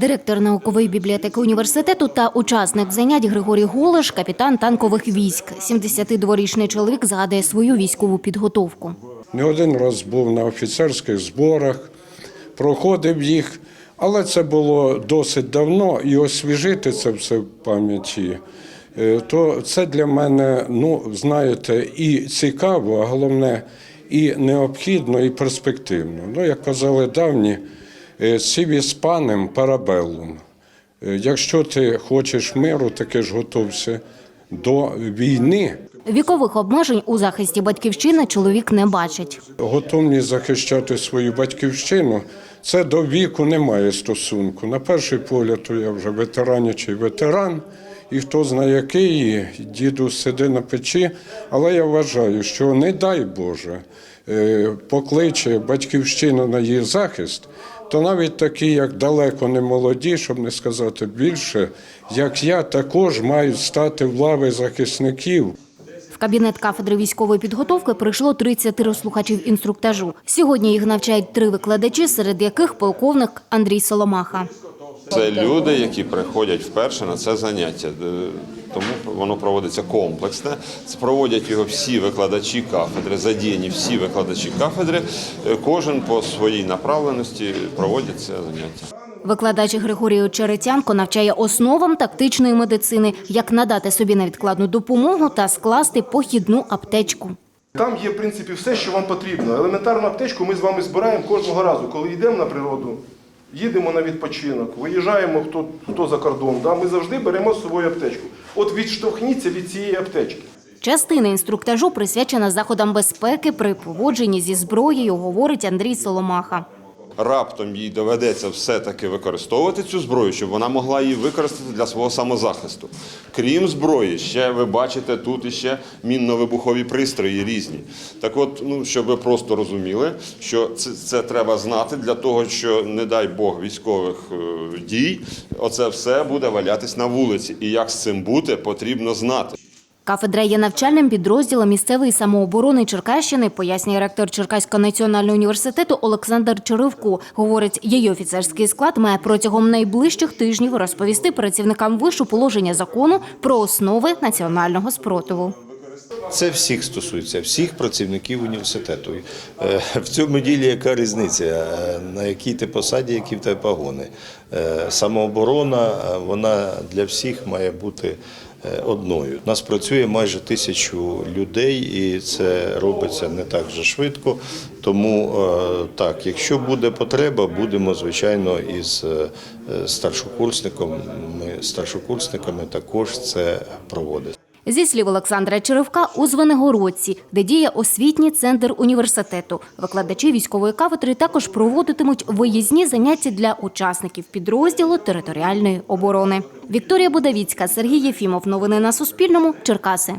Директор наукової бібліотеки університету та учасник занять Григорій Голиш, капітан танкових військ. 72-річний чоловік згадує свою військову підготовку. Не один раз був на офіцерських зборах, проходив їх, але це було досить давно, і освіжити це все в пам'яті. е, То це для мене, ну знаєте, і цікаво, а головне, і необхідно, і перспективно. Ну, як казали давні, сіві з панем парабеллум. Е, Якщо ти хочеш миру, таки ж готовся до війни. Вікових обмежень у захисті батьківщини чоловік не бачить. Готовність захищати свою батьківщину це до віку немає стосунку. На перший погляд, то я вже ветеранячий ветеран, і хто знає який, діду сиди на печі. Але я вважаю, що не дай Боже е, покличе батьківщину на її захист, то навіть такі, як далеко не молоді, щоб не сказати більше, як я, також мають стати в лави захисників. В кабінет кафедри військової підготовки прийшло 30 слухачів інструктажу. Сьогодні їх навчають три викладачі, серед яких полковник Андрій Соломаха. Це люди, які приходять вперше на це заняття. Е, Тому воно проводиться комплексне. Це проводять його всі викладачі кафедри, задіяні всі викладачі кафедри. Е, Кожен по своїй направленості проводять це заняття. Викладач Григорій Очеретянко навчає основам тактичної медицини, як надати собі невідкладну допомогу та скласти похідну аптечку. Там є, в принципі, все, що вам потрібно. Елементарну аптечку ми з вами збираємо кожного разу, коли йдемо на природу, їдемо на відпочинок, виїжджаємо хто, хто за кордон. Да? Ми завжди беремо з собою аптечку. От відштовхніться від цієї аптечки. Частина інструктажу присвячена заходам безпеки при поводженні зі зброєю, говорить Андрій Соломаха. Раптом їй доведеться все-таки використовувати цю зброю, щоб вона могла її використати для свого самозахисту. Крім зброї, ще ви бачите тут іще мінно-вибухові пристрої різні. Так от, ну щоб ви просто розуміли, що це, це треба знати для того, що, не дай Бог, військових е, дій, оце все буде валятись на вулиці. І як з цим бути, потрібно знати. Кафедра є навчальним підрозділом місцевої самооборони Черкащини, пояснює ректор Черкаського національного університету Олександр Черевко. Говорить, її офіцерський склад має протягом найближчих тижнів розповісти працівникам вишу положення закону про основи національного спротиву. Це всіх стосується, всіх працівників університету. Е, В цьому ділі яка різниця, е, на якій ти посаді, які в тебе погони. Е, Самооборона, вона для всіх має бути одною. У нас працює майже тисячу людей, і це робиться не так вже швидко. Тому так, якщо буде потреба, будемо звичайно із старшокурсником, ми старшокурсниками також це проводити. Зі слів Олександра Черевка, у Звенигородці, де діє освітній центр університету. Викладачі військової кафедри також проводитимуть виїзні заняття для учасників підрозділу територіальної оборони. Вікторія Будавіцька, Сергій Єфімов. Новини на Суспільному. Черкаси.